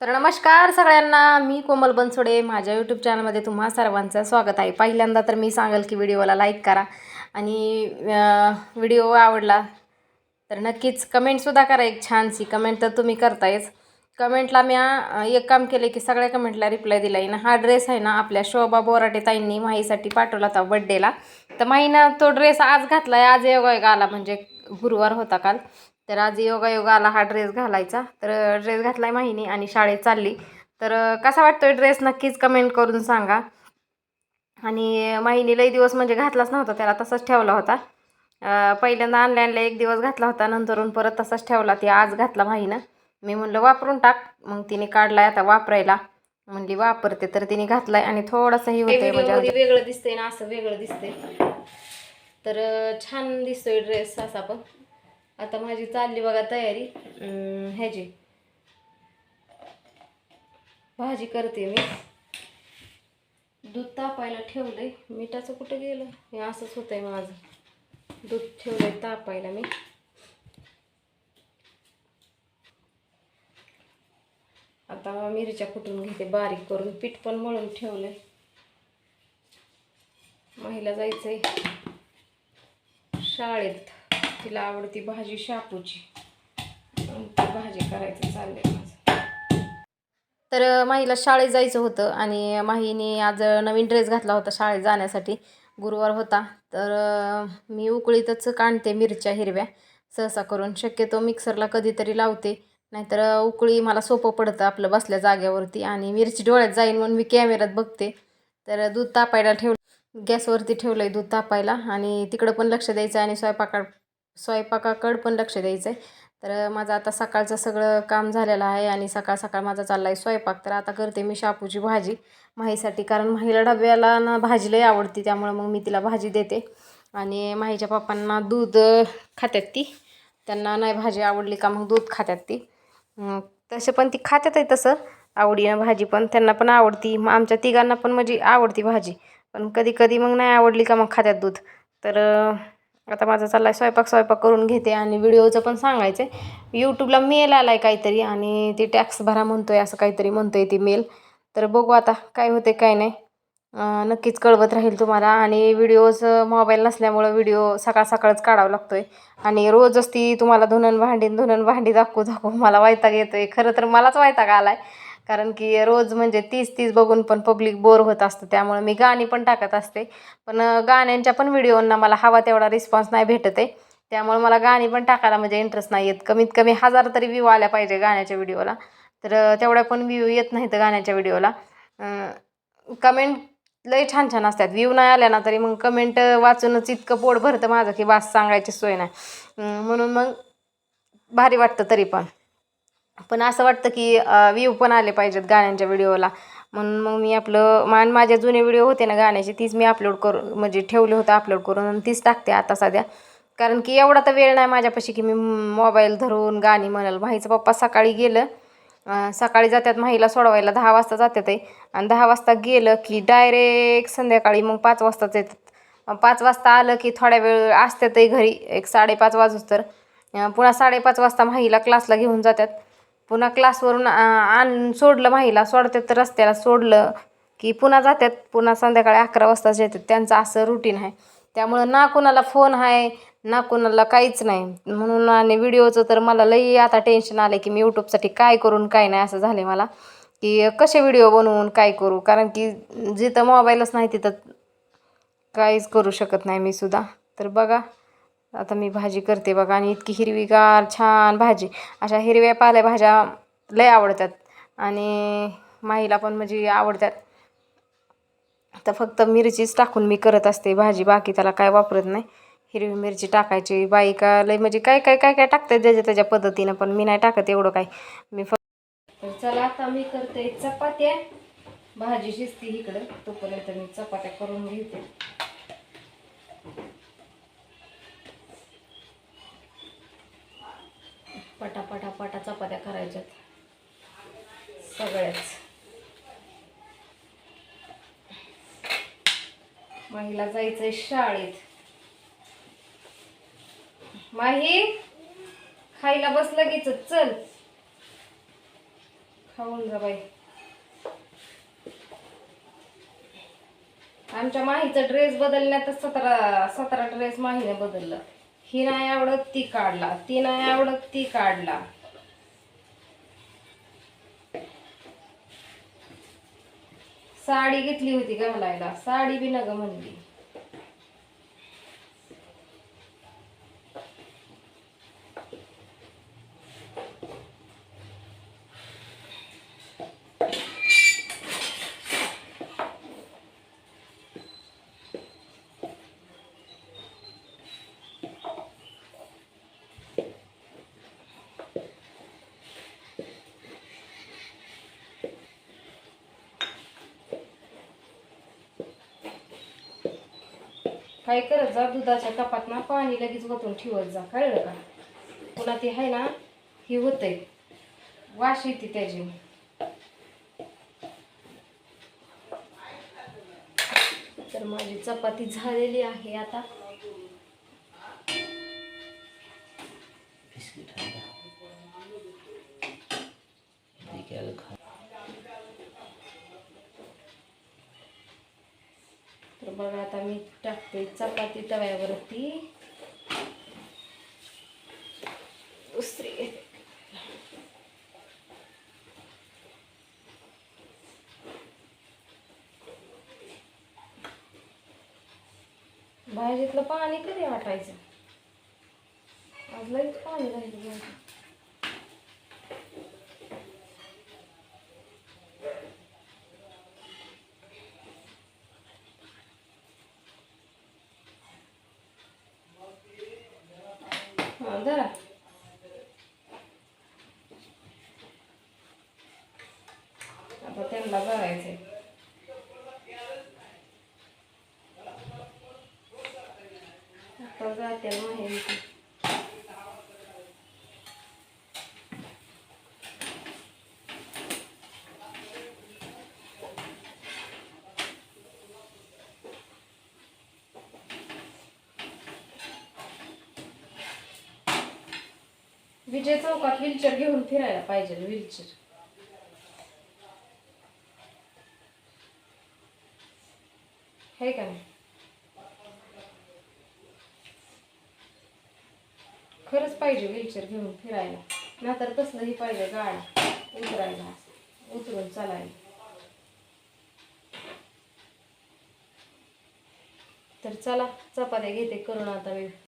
तर नमस्कार सगळ्यांना मी कोमल बनसोडे माझ्या यूट्यूब चॅनलमध्ये तुम्हा सर्वांचं स्वागत आहे. पहिल्यांदा तर मी सांगेल की व्हिडिओला लाईक करा आणि व्हिडिओ आवडला तर नक्कीच कमेंटसुद्धा करा एक छानशी. कमेंट तर तुम्ही करतायच. कमेंटला मी एक काम केले की सगळ्या कमेंटला रिप्लाय दिला आहे ना. हा ड्रेस आहे ना आपल्या शोभा बोराटे ताईंनी माहीसाठी पाठवला होता बड्डेला तर माहीनं तो ड्रेस आज घातला आहे आज योगा आला म्हणजे गुरुवार होता काल. तर आज योगा योगा आला हा ड्रेस घालायचा. तर ड्रेस घातला आहे माहिनी आणि शाळेत चालली. तर कसा वाटतोय ड्रेस नक्कीच कमेंट करून सांगा. आणि माहिनी लई दिवस म्हणजे घातलाच नव्हता त्याला तसाच ठेवला होता. पहिल्यांदा आणल्या आणल्या एक दिवस घातला होता नंतरून परत तसाच ठेवला. ती आज घातला माहीनं. मी म्हणलं वापरून टाक. मग तिने काढलाय आता वापरायला. म्हणली वापरते. तर तिने घातलाय आणि थोडंसं हे होतंय म्हणजे वेगळं दिसतंय ना असं वेगळं दिसतंय. तर छान दिसतोय ड्रेस असा पण. आता माझी चालली बघा तयारी. ह्याची. भाजी करते मी. दूध तापायला ठेवलंय. मिठाचं कुठं गेलं? हे असंच होतंय माझं. दूध ठेवलंय तापायला मी. आता मिरच्या कुटून घेते? बारीक करून. पीठ पण मळून ठेवलंय. महिला जायचंय. शाळेत. तिला आवडती भाजी शापूची. ती भाजी करायचं चाललंय तर माहीला शाळेत जायचं होतं आणि माहीने आज नवीन ड्रेस घातला होता शाळेत जाण्यासाठी. गुरुवार होता. तर मी उकळीतच काढते मिरच्या हिरव्या. सहसा करून शक्यतो मिक्सरला कधीतरी लावते. नाहीतर उकळी मला सोपं पडतं आपलं बसल्या जाग्यावरती आणि मिरची डोळ्यात जाईल म्हणून मी कॅमेऱ्यात बघते. तर दूध तापायला ठेवलं गॅसवरती ठेवलं आहे दूध तापायला. आणि तिकडं पण लक्ष द्यायचं आणि स्वयंपाकात स्वयंपाकाकडं पण लक्ष द्यायचं आहे तर माझं आता सकाळचं सगळं काम झालेलं आहे आणि सकाळ सकाळ माझा चालला आहे स्वयंपाक. तर आता करते मी शापूची भाजी माहीसाठी कारण माहीला डब्याला ना भाजी लई आवडती त्यामुळं मग मी तिला भाजी देते. आणि माहीच्या पप्पांना दूध खात्यात ती. त्यांना नाही भाजी आवडली का मग दूध खात्यात ती. तसे तसं पण ती खात्यात आहे तसं. आवडीनं भाजी पण त्यांना पण आवडती. मग आमच्या तिघांना पण म्हणजे आवडती भाजी. पण कधी कधी मग नाही आवडली का मग खात्यात दूध. तर आता माझा चालला आहे स्वयंपाक स्वयंपाक करून घेते आणि व्हिडिओचं पण सांगायचं आहे यूट्यूबला मेल आला आहे काहीतरी आणि ती टॅक्स भरा म्हणतो आहे असं काहीतरी म्हणतो आहे ती मेल तर बघू आता काय होते काय नाही. नक्कीच कळवत राहील तुम्हाला. आणि व्हिडिओज मोबाईल नसल्यामुळं व्हिडिओ सकाळ सकाळच काढावा लागतो आहे आणि रोजच ती तुम्हाला धुनन भांडी धुनन भांडी दाखवू दाखवू मला वायताग येतो आहे खरं तर मलाच वायताग आला आहे कारण की रोज म्हणजे तीस तीस बघून पण पब्लिक बोर होत असतं. त्यामुळे मी गाणी पण टाकत असते. पण गाण्यांच्या पण व्हिडिओंना मला हवा तेवढा रिस्पॉन्स नाही भेटत आहे. त्यामुळे मला गाणी पण टाकायला म्हणजे इंटरेस्ट नाही येत. कमीत कमी हजार तरी व्ह्यू आल्या पाहिजे गाण्याच्या व्हिडिओला तर तेवढ्या पण व्ह्यू येत नाही तर गाण्याच्या व्हिडिओला कमेंट लई छान छान असतात. व्ह्यू नाही आल्या ना तरी मग कमेंट वाचूनच इतकं पोट भरतं माझं की बास सांगायची सोय नाही. म्हणून मग भारी वाटतं तरी पण. पण असं वाटतं की व्ह्यू पण आले पाहिजेत गाण्यांच्या व्हिडिओला म्हणून मग मी आपलं मान माझे जुने व्हिडिओ होते ना गाण्याचे तीच मी अपलोड करून म्हणजे ठेवले होते अपलोड करून आणि तीच टाकते आता सध्या. कारण की एवढा तर वेळ नाही माझ्यापाशी की मी मोबाईल धरून गाणी म्हणाल. माहीचं पप्पा सकाळी गेलं सकाळी जातात माहीला सोडवायला दहा वाजता जातात आहे आणि दहा वाजता गेलं की डायरेक्ट संध्याकाळी मग पाच वाजताच येतात. पाच वाजता आलं की थोड्या वेळ असतातही घरी एक साडेपाच वाजूस तर. पुन्हा साडेपाच वाजता माहीला क्लासला घेऊन जातात पुन्हा क्लासवरून आण सोडलं माहीला सोडतात तर रस्त्याला सोडलं की पुन्हा जातात पुन्हा संध्याकाळी अकरा वाजताच येतात त्यांचं असं रुटीन आहे. त्यामुळं ना कोणाला फोन आहे ना कोणाला काहीच नाही. म्हणून आणि व्हिडिओचं तर मला लई आता टेन्शन आलं की मी यूट्यूबसाठी काय करून काय नाही असं झालं मला. की कसे व्हिडिओ बनवून काय करू? कारण की जिथं मोबाईलच नाही तिथं काहीच करू शकत नाही मी सुद्धा. तर बघा आता मी भाजी करते बघा आणि इतकी हिरवीगार छान भाजी. अशा हिरव्या पालेभाज्या लय आवडतात. आणि माहीला पण म्हणजे आवडतात. तर फक्त मिरचीच टाकून मी करत असते भाजी. बाकी त्याला काय वापरत नाही. हिरवी मिरची टाकायची. बाई का लय म्हणजे काय काय काय काय टाकतात ज्याच्या त्याच्या पद्धतीनं पण मी नाही टाकत एवढं काय. मी फक्त चला आता मी करते चपात्या. भाजी शिजते इकडं. तोपर्यंत मी चपात्या करून घेते. पटापटा पटा चपात्या करायच्यात सगळ्याच माहीला जायचंय शाळेत. माही खायला बस लगेच चल. खाऊन जा बाई. आमच्या माहीचा ड्रेस बदलण्यात सतरा सतरा ड्रेस माहीने बदललं. ही नाही आवडत ती काढला. ती नाही आवडत ती काढला. साडी घेतली होती घालायला साडी बी नग म्हणली. काय करत जा दुधाच्या कपात ना पाणी लगेच वतून ठेवत जा. कळलं का? पुन्हा ते आहे ना हे होतंय. वाश येते त्याची. तर माझी चपाती झालेली आहे आता. बिस्किट बघा आता मी टाकते चपाती तव्यावरती. दुसरी. भाजीतलं पाणी कधी वाटायचं? आज लईच पाणी राहिलं भाजीत. हा धरा आता त्यांना भरायचंय आता जाते माहेरी ती. विजय चौकात व्हीलचेअर घेऊन फिरायला पाहिजे व्हीलचेअर हे का नाही? खरंच पाहिजे व्हीलचेअर घेऊन फिरायला. नाहीतर तसलंही पाहिजे गाड. उतरायला. उतरून चालायला. तर चला चपात्या घेते करून आता मी.